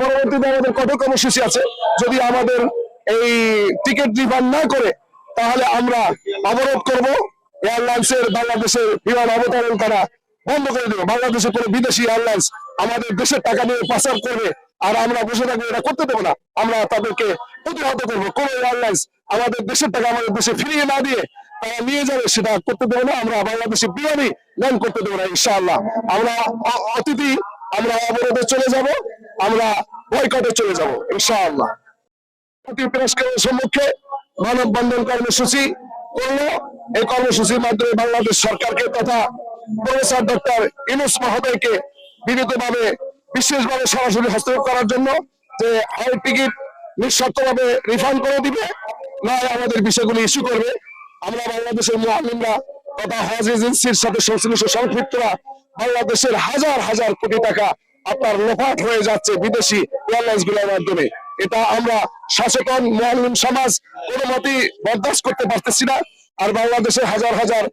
পরবর্তীতে আমাদের কঠোর কর্মসূচি আছে? যদি আমাদের এই টিকিট রিফান্ড না করে, তাহলে আমরা অবরোধ করব। এয়ারলাইন্সের বাংলাদেশের বিমান অবতরণ করা বন্ধ করে দেবো। বাংলাদেশের কোনো বিদেশি এয়ারলাইন্স আমাদের দেশের টাকা নিয়ে পাচার করবে আর আমরা বসে থাকব, এটা করতে দেবো না। আমরা তাদেরকে প্রতিহত করব। কোন এয়ারলাইন্স আমাদের দেশের টাকা আমাদের দেশে ফিরিয়ে না দিয়ে তারা নিয়ে যাবে, সেটা করতে দেবো না। আমরা বাংলাদেশে বিমানই ল্যান্ড করতে দেবো না, ইনশাআল্লাহ। আমরা অতিথি, আমরা অবরোধে চলে যাব। আমরা বয়কটে চলে যাব, ইনশাআল্লাহ। সম্মুখে মানববন্ধন কর্মসূচি করল। এই কর্মসূচির মাধ্যমে বাংলাদেশ সরকারকে তথা প্রফেসর ডক্টর ইনুস মহোদয়কে বিনীতভাবে, বিশেষভাবে সরাসরি হস্তক্ষেপ করার জন্য যে হয় টিকিট নিঃশর্তভাবে রিফান্ড করে দিবে, নয় আমাদের বিষয়গুলি ইস্যু করবে। আমরা বাংলাদেশের মুআলিমরা তথা হজ এজেন্সির সাথে সংশ্লিষ্ট সম্পৃক্তরা বাংলাদেশের হাজার হাজার কোটি টাকা আপনার লোপাট হয়ে যাচ্ছে বিদেশি এয়ারলাইন্সগুলোর মাধ্যমে। এটা আমরা সচেতন মুসলিম সমাজ কোনো মতেই বরদাস্ত করতে পারতেছি না। আর বাংলাদেশের হাজার হাজার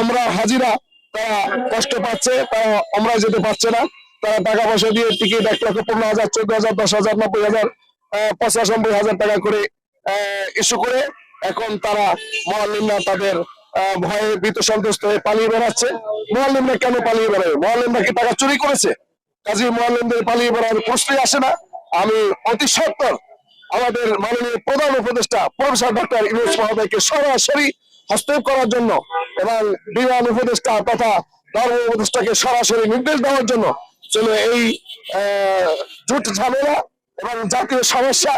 আমরা হাজিরা, তারা কষ্ট পাচ্ছে, তারা আমরা যেতে পারছে না। তারা টাকা পয়সা দিয়ে টিকিট এক লক্ষ পনেরো হাজার, চোদ্দ হাজার, দশ হাজার, নব্বই হাজার পঁচানব্বই হাজার টাকা করে ইস্যু করে এখন তারা মহালিমরা তাদের ভয়ে ভীত সন্তুষ্ট হয়ে পালিয়ে বেড়াচ্ছে। মহালিমরা কেন পালিয়ে বেড়াবে? মহালিমরা কি টাকা চুরি করেছে? কাজী মহালিমদের পালিয়ে বেড়ানোর প্রশ্নই আসে না। আমি অতি সত্তর আমাদের মাননীয় প্রধান উপদেষ্টা, প্রফেসর ডক্টর ইউনুস মহোদয়কে সরাসরি হস্তক্ষেপ করার জন্য এবং বিমান উপদেষ্টা তথা ধর্ম উপদেষ্টাকে সরাসরি নির্দেশ দেওয়ার জন্য চলে এই জুট ঝামেলা এবং জাতীয় সমস্যা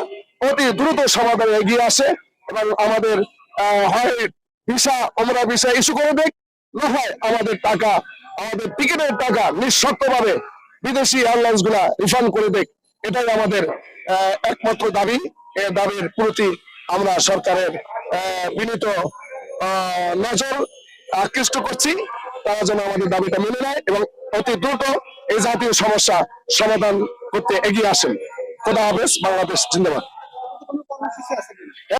অতি দ্রুত সমাধানে এগিয়ে আসে এবং আমাদের হয় ভিসা আমরা ভিসা ইস্যু করে দেখ না হয় আমাদের টাকা, আমাদের টিকিটের টাকা নিঃশর্তভাবে বিদেশি এয়ারলাইন্সগুলা রিফান্ড করে দেখ এটাই আমাদের একমাত্র দাবি। এই দাবির প্রতি আমরা সরকারের বিনীত নজর আকৃষ্ট করছি। তারা যেন আমাদের দাবিটা মেনে নেয় এবং অতি দ্রুত এই জাতীয় সমস্যা সমাধান করতে এগিয়ে আসেন। খোদা হাফেজ, বাংলাদেশ জিন্দাবাদ।